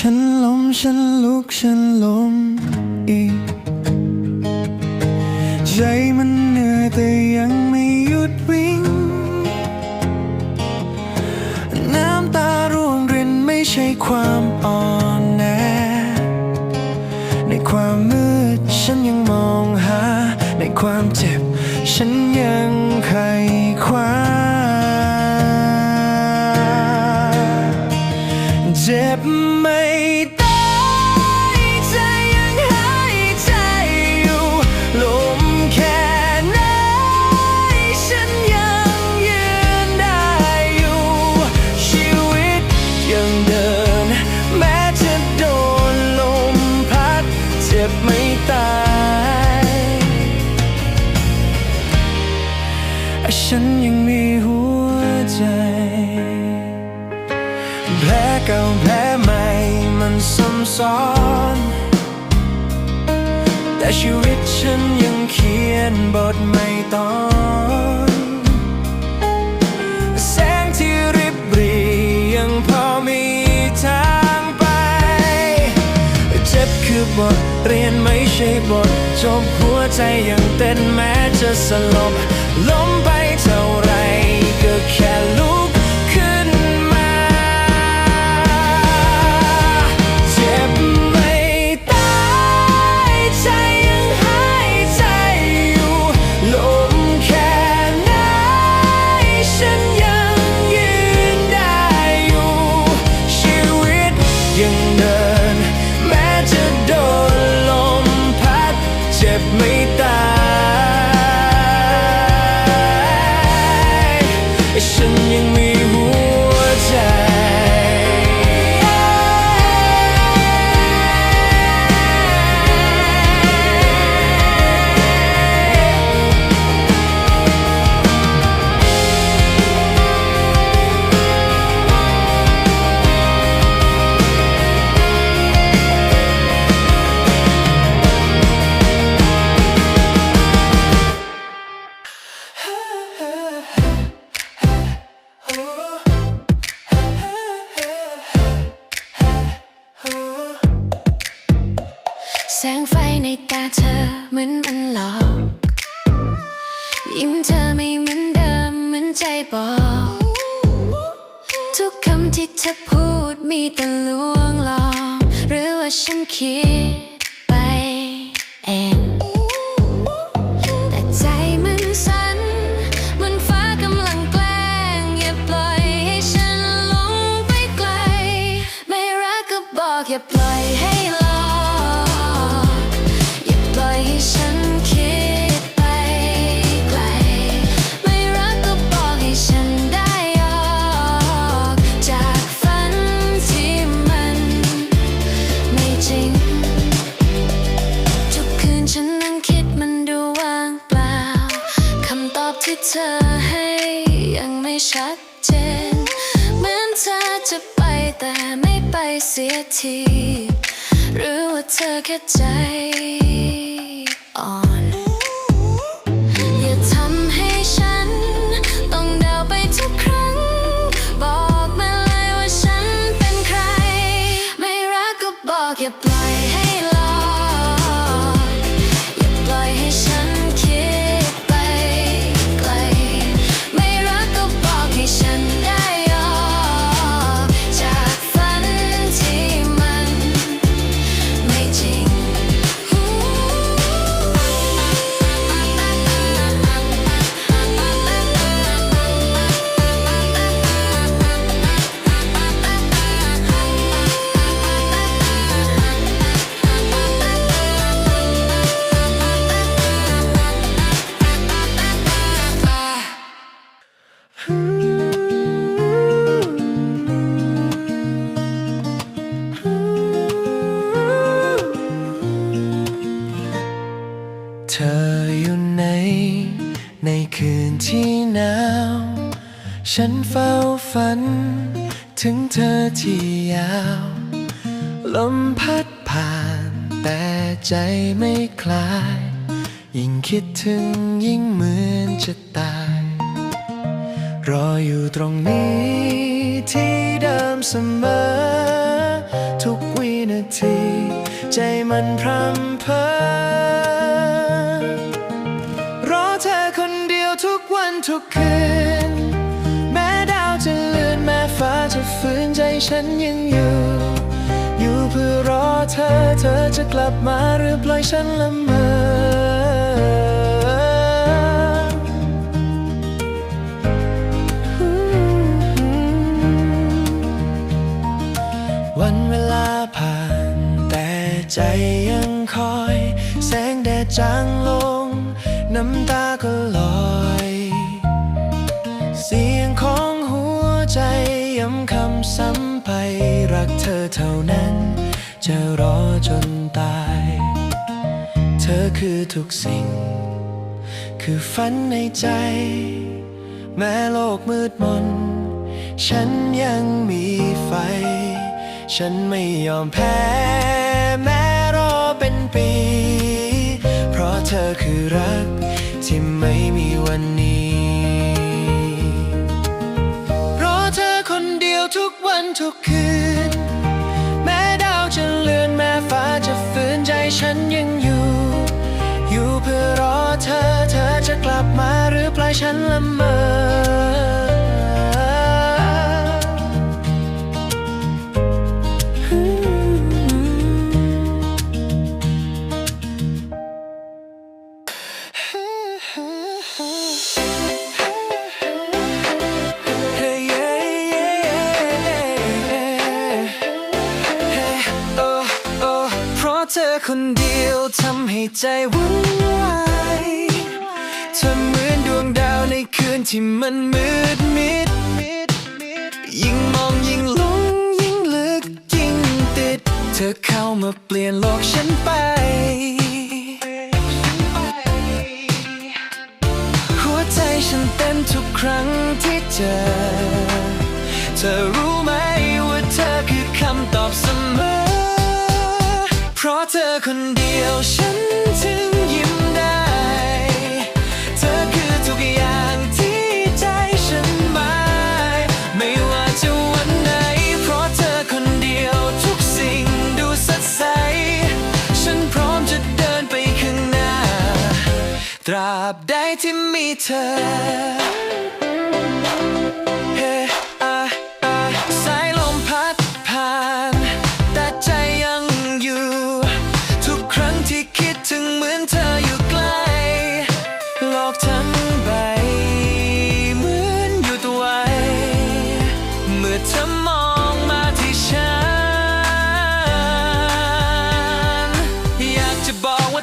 ฉันล้มฉันลุกฉันล้มอีก เจ็บไม่ ลเก่าแผลใหม่มันซ้ำซ้อน แต่ชีวิตฉันยังเขียนบทไม่ตอนแสงที่ริบรียังพอมีทางไป เจ็บคือบทเรียนไม่ใช่บท จบหัวใจยังเต้นแม้จะสลบล้มไป เธอเหมือนมันหลอกยิ้มเธอไม่เหมือนเดิมเหมือนใจบอก ทุกคำที่เธอพูดมีแต่ลวงหลอกหรือว่าฉันคิดไปเองแต่ใจมันสั่นเหมันฟ้ากำลังแกล้งอย่าปล่อยให้ฉันลงไปไกล ไม่รักก็บอกอย่าปล่อยให้ ธอให้ยังไม่ชัดเจน เหมือนเธอจะไปแต่ไม่ไปเสียที หรือว่าเธอแค่ใจอ่อน เธออยู่ไหนในคืนที่หนาว ฉันเฝ้าฝัน ถึงเธอที่ยาว ลมพัดผ่านแต่ใจไม่คลาย ยิ่งคิดถึงยิ่งเหมือน รออยู่ตรงนี้ที่เดิมเสมอ ทุกวินาที ใจมันพรำเพอรอเธอคนเดียวทุกวันทุกคืน แม้ดาวจะเลือนแม้ฟ้าจะฝืนใจฉันยังอยู่ อยู่เพื่อรอเธอเธอจะกลับมาหรือปล่อยฉันละเมอ ใจยังคอย แสงแดดจางลง น้ำตาก็ลอย เสียงของหัวใจย้ำคำซ้ำไป รักเธอเท่านั้น จะรอจนตาย เธอคือทุกสิ่ง คือฝันในใจ แม้โลกมืดมน ฉันยังมีไฟ ฉันไม่ยอมแพ้ อคือรัก ที่ไม่มีวันนี้ เพราะเธอคนเดียวทุกวันทุกคืน แม้ดาวจะเลือนแม้ฟ้าจะฝืนใจฉันยังอยู่ อยู่เพื่อรอเธอเธอจะกลับมาหรือปล่อยฉันละเมอ ให้ใจวุ่นวายเธอเหมือนดวงดาวในคืนที่มันมืดมิด ยิ่งมองยิ่งหลงยิ่งลึกยิ่งติด เธอเข้ามาเปลี่ยนโลกฉันไป หัวใจฉันเต้นทุกครั้งที่เจอ เธอรู้ไหม ราะเธอคนเดียวฉันถึงยิ้มได้ เธอคือทุกอย่างที่ใจฉันหมายไม่ว่าจะวันไหน เพราะเธอคนเดียวทุกสิ่งดูสดใส ฉันพร้อมจะเดินไปข้างหน้า ตราบใดที่มีเธอ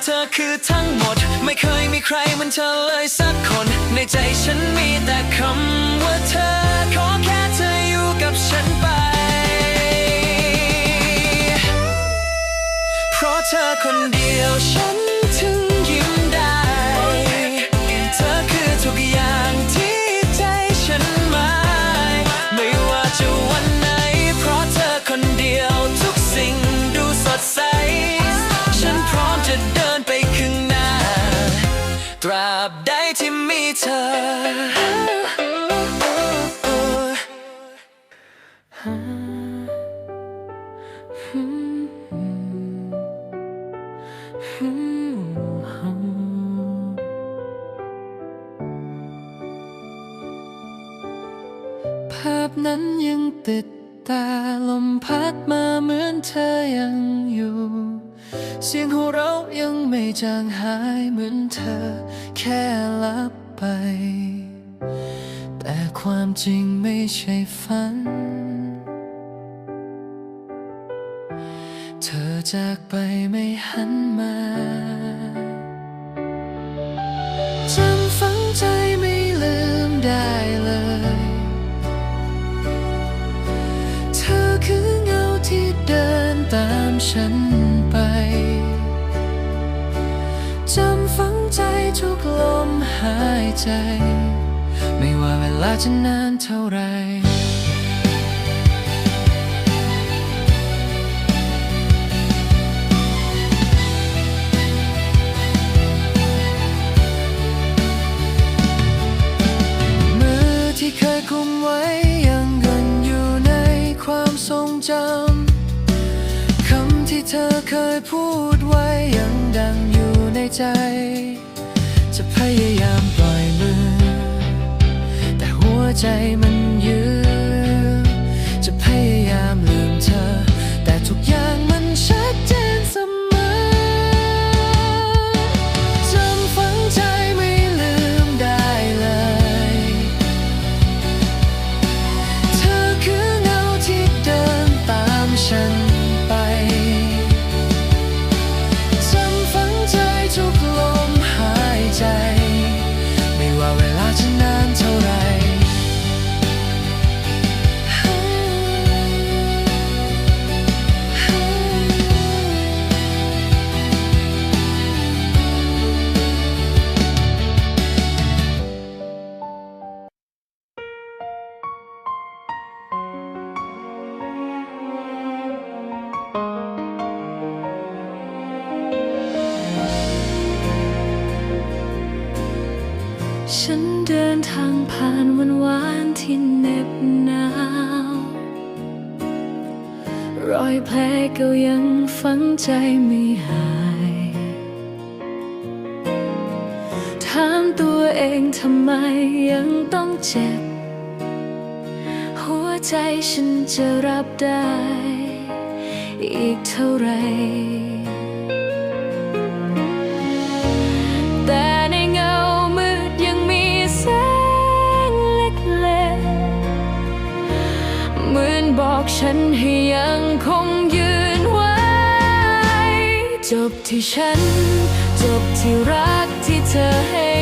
เธอคือทั้งหมด ไม่เคยมีใครเหมันเธอเลยสักคน ในใจฉันมีแต่คำว่าเธอ ขอแค่เธออยู่กับฉันไป เพราะเธอคนเดียวฉัน นั้นยังติดตาลมพัดมาเหมือนเธอยังอยู่ เสียงหัวเราะยังไม่จางหายเหมือนเธอ แค่ลับไป แต่ความจริงไม่ใช่ฝัน เธอจากไปไม่หันมา ลาจะนานเท่าไรมือที่เคยคุมไว้ยังเงินอยู่ในความทรงจำ คำที่เธอเคยพูดไว้ยังดังอยู่ในใจ จะพยายามปล่อย ใจมัน จไม่หายถามตัวเองทำไมยังต้องเจ็บ หัวใจฉันจะรับได้ อีกเท่าไหร่บอกฉันให้ยังคง จบที่ฉัน จบที่รักที่เธอให้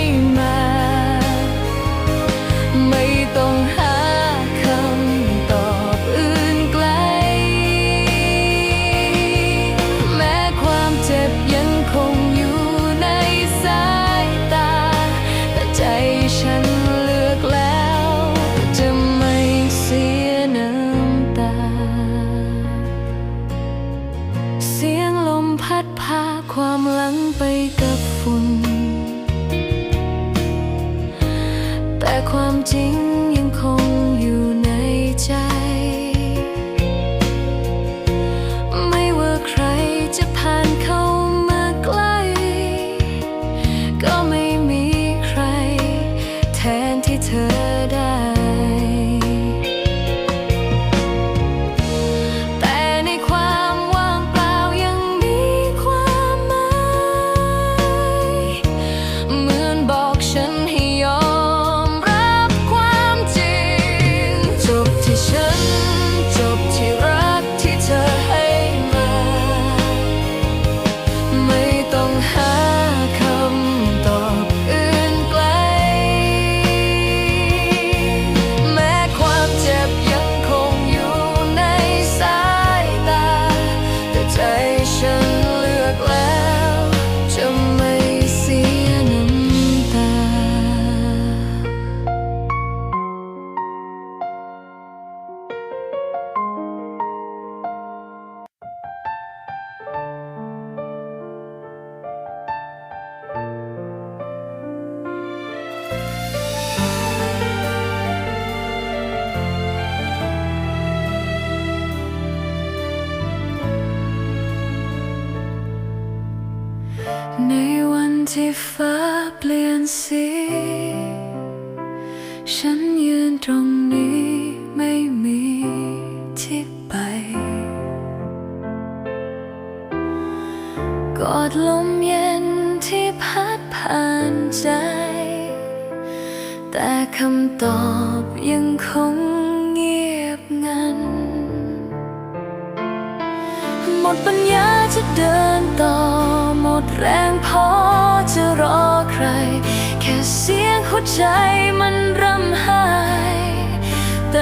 ความหลังไปกับฝุ่นแต่ความจริง ในวันที่ฟ้าเปลี่ยนสี ฉันยืนตรงนี้ไม่มีที่ไป กอดลมเย็นที่พัดผ่านใจ แต่คำตอบยังคงเงียบงัน หมดปัญญาจะเดินต่อ หมดแรงพอจะรอใคร แค่เสียงหัวใจมันรำไห้แต่